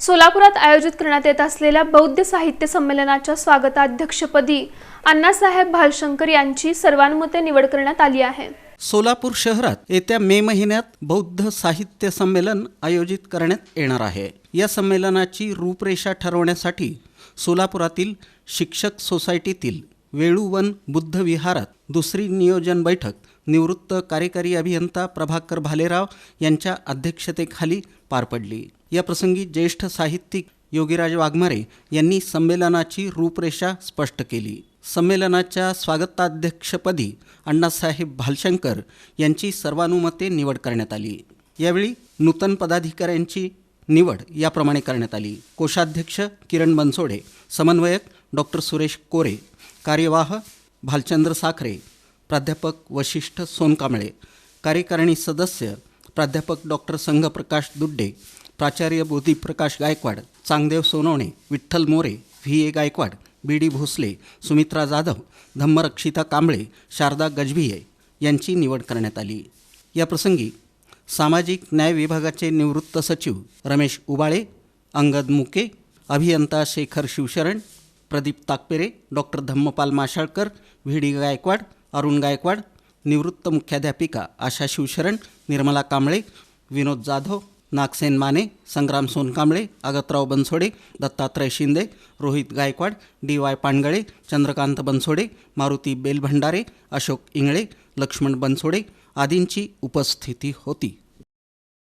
सोलापुरात आयोजित करण्यात येत असलेल्या बौद्ध साहित्य संमेलनाच्या स्वागताध्यक्षपदी अण्णासाहेब भालशंकर यांची सर्वानुमते निवड करण्यात आली आहे. सोलापूर शहरात येत्या मे महिन्यात बौद्ध साहित्य संमेलन आयोजित करण्यात येणार आहे. या संमेलनाची रूपरेषा ठरवण्यासाठी सोलापुरातील शिक्षक सोसायटीतील वेळूवन बुद्ध विहारात दुसरी नियोजन बैठक निवृत्त कार्यकारी अभियंता प्रभाकर भालेराव यांच्या अध्यक्षतेखाली पार पडली. या प्रसंगी ज्येष्ठ साहित्यिक योगीराज वाघमारे यांनी संमेलनाची रूपरेषा स्पष्ट केली. संमेलनाच्या स्वागताध्यक्षपदी अण्णासाहेब भालशंकर यांची सर्वानुमते निवड करण्यात आली. यावेळी नूतन पदाधिकाऱ्यांची निवड याप्रमाणे करण्यात आली. कोषाध्यक्ष किरण बनसोडे समन्वयक डॉक्टर सुरेश कोरे कार्यवाह भालचंद्र साखरे प्राध्यापक वशिष्ठ सोनकांबळे कार्यकारिणी सदस्य प्राध्यापक डॉक्टर संघप्रकाश दुड्डे प्राचार्य Bodhiprakash Gaikwad Changdev Sonawane Vitthal More V A Gaikwad B D Bhosale Sumitra Jadhav Dhammarakshita Kamble Sharada Gajbhiye यांची निवड करण्यात आली. या प्रसंगी सामाजिक न्याय विभागाचे निवृत्त सचिव रमेश उबाळे अंगद मुके अभियंता Shekhar Shivsharan Pradeep Takpere doctor Dhammapal Mashalkar V D Gaikwad Arun Gaikwad निवृत्त मुख्याध्यापिका आशा शिवशरण निर्मला कांबळे विनोद जाधव नागसेन माने संग्राम सोनकांबळे अगतराव बनसोडे दत्तात्रय शिंदे रोहित गायकवाड डी वाय पानगळे चंद्रकांत बनसोडे मारुती बेलभंडारे अशोक इंगळे लक्ष्मण बनसोडे आदींची उपस्थिती होती.